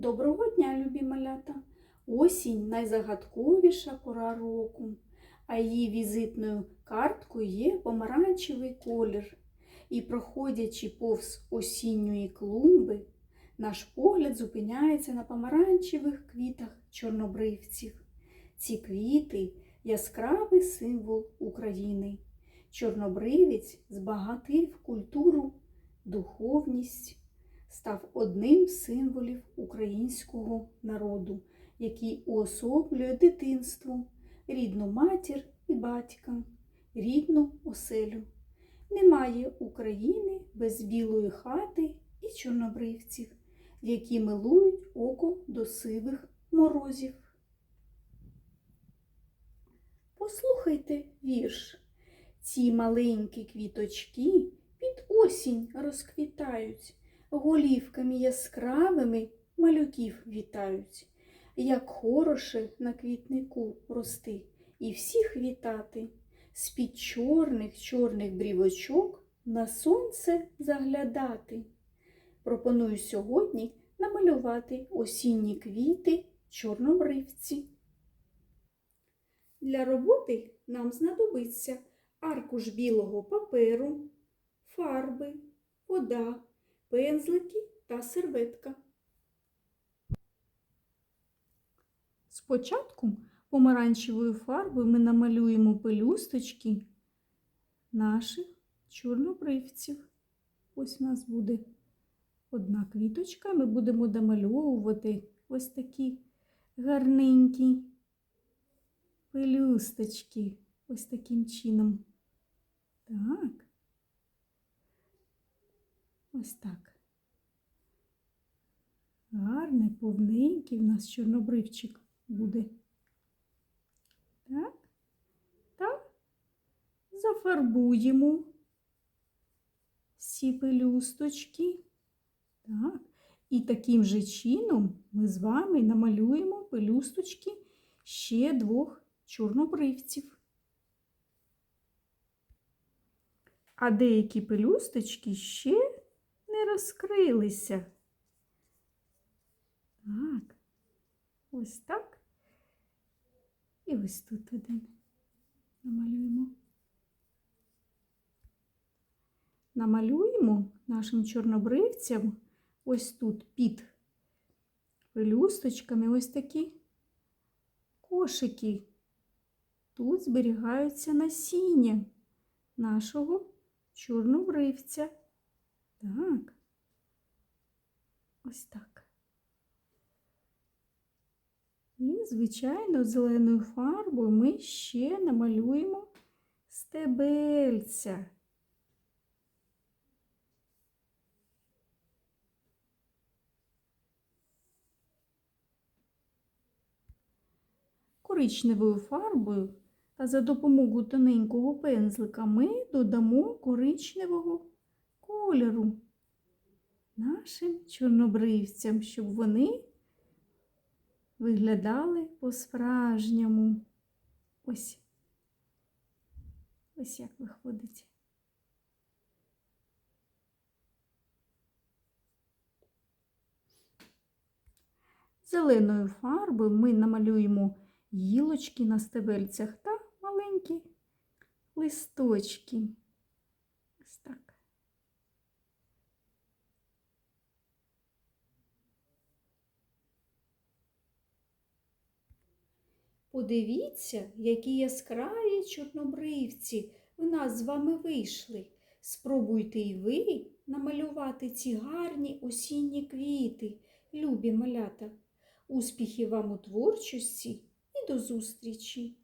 Доброго дня, любі малята! Осінь найзагадковіша пора року, а її візитною карткою є помаранчевий колір. І, проходячи повз осінньої клумби, наш погляд зупиняється на помаранчевих квітах чорнобривців. Ці квіти яскравий символ України. Чорнобривець збагатив культуру, духовність став одним з символів українського народу, який уособлює дитинство, рідну матір і батька, рідну оселю. Немає України без білої хати і чорнобривців, які милують око до сивих морозів. Послухайте вірш. Ці маленькі квіточки під осінь розквітають голівками яскравими малюків вітають, як хороше на квітнику рости, і всіх вітати, з-під чорних чорних брівочок на сонце заглядати. Пропоную сьогодні намалювати осінні квіти чорнобривці. Для роботи нам знадобиться аркуш білого паперу, фарби, вода, пензлики та серветка. Спочатку помаранчевою фарбою ми намалюємо пелюсточки наших чорнобривців. Ось у нас буде одна квіточка. Ми будемо домальовувати ось такі гарненькі пелюсточки. Ось таким чином. Так. Ось так. Гарний, повненький в нас чорнобривчик буде. Так. Та зафарбуємо всі пелюсточки. Так. І таким же чином ми з вами намалюємо пелюсточки ще двох чорнобривців. А деякі пелюсточки ще розкрилися. Так, ось так. І ось тут один намалюємо. Намалюємо нашим чорнобривцям ось тут під пелюсточками ось такі кошики. Тут зберігаються насіння нашого чорнобривця. Так, ось так. І, звичайно, зеленою фарбою ми ще намалюємо стебельця. Коричневою фарбою та за допомогою тоненького пензлика ми додамо коричневого кольору нашим чорнобривцям, щоб вони виглядали по-справжньому. Ось. Ось як виходить. Зеленою фарбою ми намалюємо гілочки на стебельцях та маленькі листочки. Ось так. Подивіться, які яскраві чорнобривці в нас з вами вийшли. Спробуйте і ви намалювати ці гарні осінні квіти, любі малята. Успіхів вам у творчості і до зустрічі!